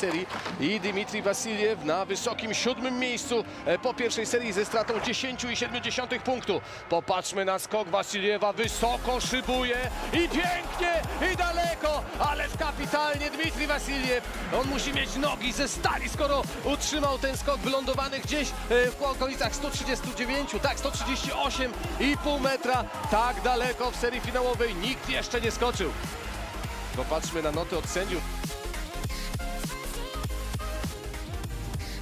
serii i Dmitrij Wasiliew na wysokim siódmym miejscu e, po pierwszej serii ze stratą 10,7 punktu. Popatrzmy na skok Wasiliewa, wysoko szybuje i pięknie i daleko, ależ kapitalnie Dmitrij Wasiliew. On musi mieć nogi ze stali, skoro utrzymał ten skok wylądowany gdzieś e, w okolicach 139, tak 138,5 metra. Tak daleko w serii finałowej nikt jeszcze nie skoczył. Popatrzmy na noty od sędziów.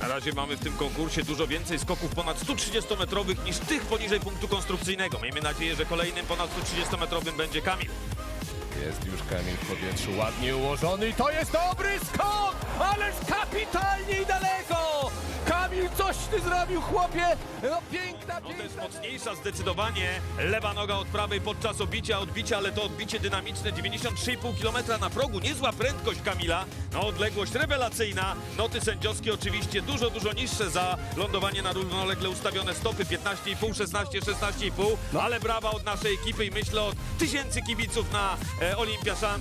Na razie mamy w tym konkursie dużo więcej skoków ponad 130-metrowych niż tych poniżej punktu konstrukcyjnego. Miejmy nadzieję, że kolejnym ponad 130-metrowym będzie Kamil. Jest już Kamil w powietrzu, ładnie ułożony i to jest dobry skok! Ależ kapitalnie i daleko! Kamil, coś ty zrobił, chłopie! No piękna, No to jest piękna... mocniejsza zdecydowanie. Lewa noga od prawej podczas obicia, odbicia, ale to odbicie dynamiczne 93,5 km na progu. Niezła prędkość Kamila. No odległość rewelacyjna. Noty sędziowskie oczywiście dużo, dużo niższe za lądowanie na równolegle ustawione stopy 15,5, 16, 16,5. Ale brawa od naszej ekipy i myślę od tysięcy kibiców na e, Olimpiaszan.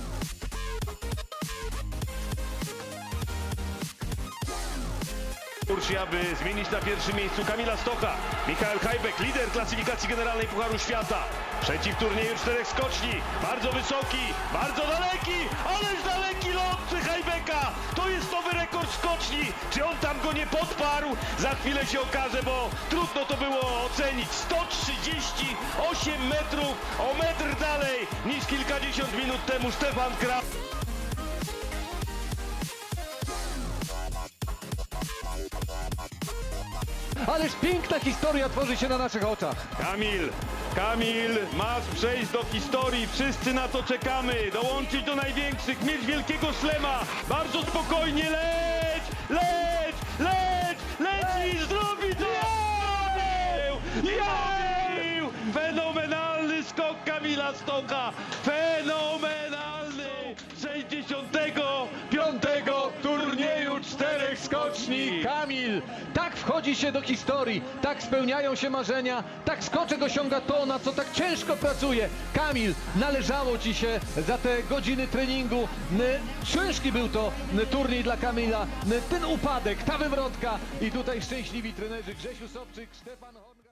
Turcji, aby zmienić na pierwszym miejscu Kamila Stocha. Michael Hajbek, lider klasyfikacji generalnej Pucharu Świata. Przeciw turnieju czterech skoczni. Bardzo wysoki, bardzo daleki, ależ daleki lot Hajbeka. To jest nowy rekord skoczni. Czy on tam go nie podparł? Za chwilę się okaże, bo trudno to było ocenić. 138 metrów, o metr dalej niż kilkadziesiąt minut temu Stefan Krab. Ależ piękna historia tworzy się na naszych oczach. Kamil, Kamil, masz przejść do historii, wszyscy na to czekamy, dołączyć do największych, mieć wielkiego szlema, bardzo spokojnie, leć, leć, leć, leci, zrobi to! Zrobił! Zrobił! Fenomenalny skok Kamila Stocha, fenomenalny, Kamil, tak wchodzi się do historii, tak spełniają się marzenia, tak skoczek osiąga to, na co tak ciężko pracuje. Kamil, należało ci się za te godziny treningu. Ciężki był to turniej dla Kamila, ten upadek, ta wywrotka i tutaj szczęśliwi trenerzy Grzesiu Sobczyk, Stefan Horn.